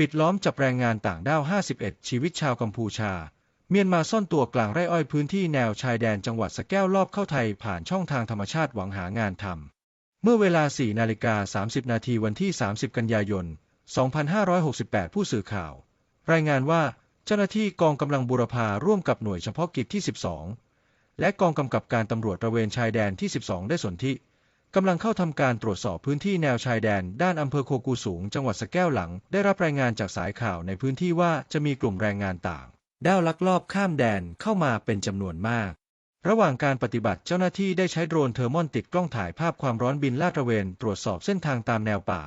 ปิดล้อมจับแรงงานต่างด้าว 51 ชีวิตชาวกัมพูชา เมียนมาซ่อนตัวกลางไร่อ้อยพื้นที่แนวชายแดนจังหวัดสแก้วลอบเข้าไทยผ่านช่องทางธรรมชาติหวังหางานทำ เมื่อเวลา 4 นาฬิกา 30 นาทีวันที่ 30 กันยายน 2568 ผู้สื่อข่าว รายงานว่าเจ้าหน้าที่กองกำลังบูรพาร่วมกับหน่วยเฉพาะกิจที่ 12 และกองกำกับการตำรวจตระเวนชายแดนที่ 12 ได้สนธิ กำลังเข้าทำการตรวจสอบพื้นที่แนวชายแดน ด้านอำเภอโคกูสูง จังหวัดสแก้วหลัง ได้รับรายงานจากสายข่าวในพื้นที่ว่าจะมีกลุ่มแรงงานต่างด้าวลักลอบข้ามแดนเข้ามาเป็นจำนวนมาก ระหว่างการปฏิบัติเจ้าหน้าที่ได้ใช้โดรนเทอร์มอนติดกล้องถ่ายภาพความร้อนบินลาดตระเวน ตรวจสอบเส้นทางตามแนวป่า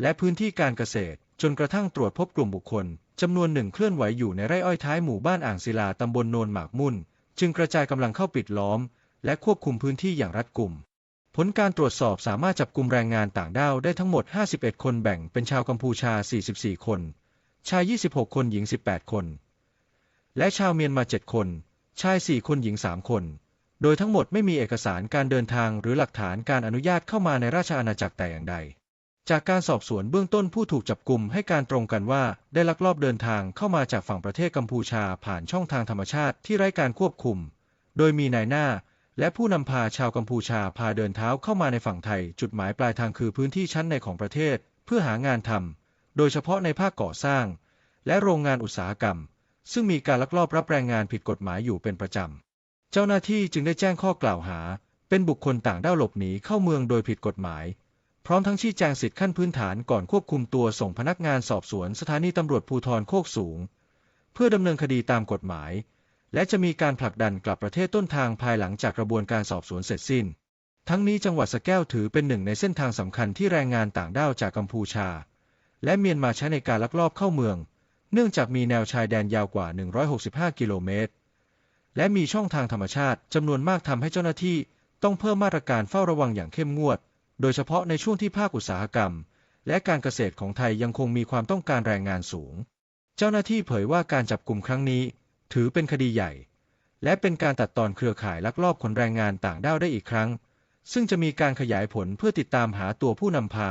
และพื้นที่การเกษตร จนกระทั่งตรวจพบกลุ่มบุคคลจำนวนหนึ่งเคลื่อนไหวอยู่ในไร่อ้อยท้ายหมู่บ้านอ่างศิลาตำบลโนนหมากมุ่น จึงกระจายกำลังเข้าปิดล้อม และควบคุมพื้นที่อย่างรัดกุม ผลการตรวจสอบสามารถจับกลุ่มแรงงานต่างด้าวได้ทั้งหมด 51 คนแบ่งเป็นชาวกัมพูชา 44 คน ชาย 26 คนหญิง 18 คน และชาวเมียนมา 7 คน ชาย 4 คนหญิง 3 คน โดยทั้งหมดไม่มีเอกสารการเดินทางหรือหลักฐานการอนุญาตเข้ามาในราชอาณาจักรแต่อย่างใด จากการสอบสวนเบื้องต้นผู้ถูกจับกลุ่มให้การตรงกันว่าได้ลักลอบเดินทางเข้ามาจากฝั่งประเทศกัมพูชาผ่านช่องทางธรรมชาติที่ไร้การควบคุม โดยมีนายหน้า และผู้นำพาชาวกัมพูชาพาเดินเท้าเข้ามาในฝั่งไทย จุดหมายปลายทางคือพื้นที่ชั้นในของประเทศ เพื่อหางานทำโดยเฉพาะในภาคก่อสร้าง และโรงงานอุตสาหกรรม ซึ่งมีการลักลอบรับแรงงานผิดกฎหมายอยู่เป็นประจำ เจ้าหน้าที่จึงได้แจ้งข้อกล่าวหา เป็นบุคคลต่างด้าวหลบหนีเข้าเมืองโดยผิดกฎหมาย พร้อมทั้งชี้แจงสิทธิขั้นพื้นฐานก่อนควบคุมตัวส่งพนักงานสอบสวนสถานีตำรวจภูธรโคกสูง เพื่อดำเนินคดีตามกฎหมาย และจะมีการผลักดันกลับประเทศต้นทางภายหลังจากกระบวนการสอบสวนเสร็จสิ้น ทั้งนี้จังหวัดสแก้วถือเป็นหนึ่งในเส้นทางสำคัญที่แรงงานต่างด้าวจากกัมพูชา และเมียนมาใช้ในการลักลอบเข้าเมือง เนื่องจากมีแนวชายแดนยาวกว่า 165 กิโลเมตร และมีช่องทางธรรมชาติจำนวนมากทำให้เจ้าหน้าที่ต้องเพิ่มมาตรการเฝ้าระวังอย่างเข้มงวด โดยเฉพาะในช่วงที่ภาคอุตสาหกรรม และการเกษตรของไทยยังคงมีความต้องการแรงงานสูง เจ้าหน้าที่เผยว่าการจับกลุ่มครั้งนี้ ถือเป็นคดีใหญ่ และเป็นการตัดตอนเครือข่ายลักลอบขนแรงงานต่างด้าวได้อีกครั้ง ซึ่งจะมีการขยายผลเพื่อติดตามหาตัวผู้นำพา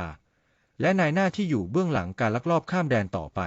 และนายหน้าที่อยู่เบื้องหลังการลักลอบข้ามแดนต่อไป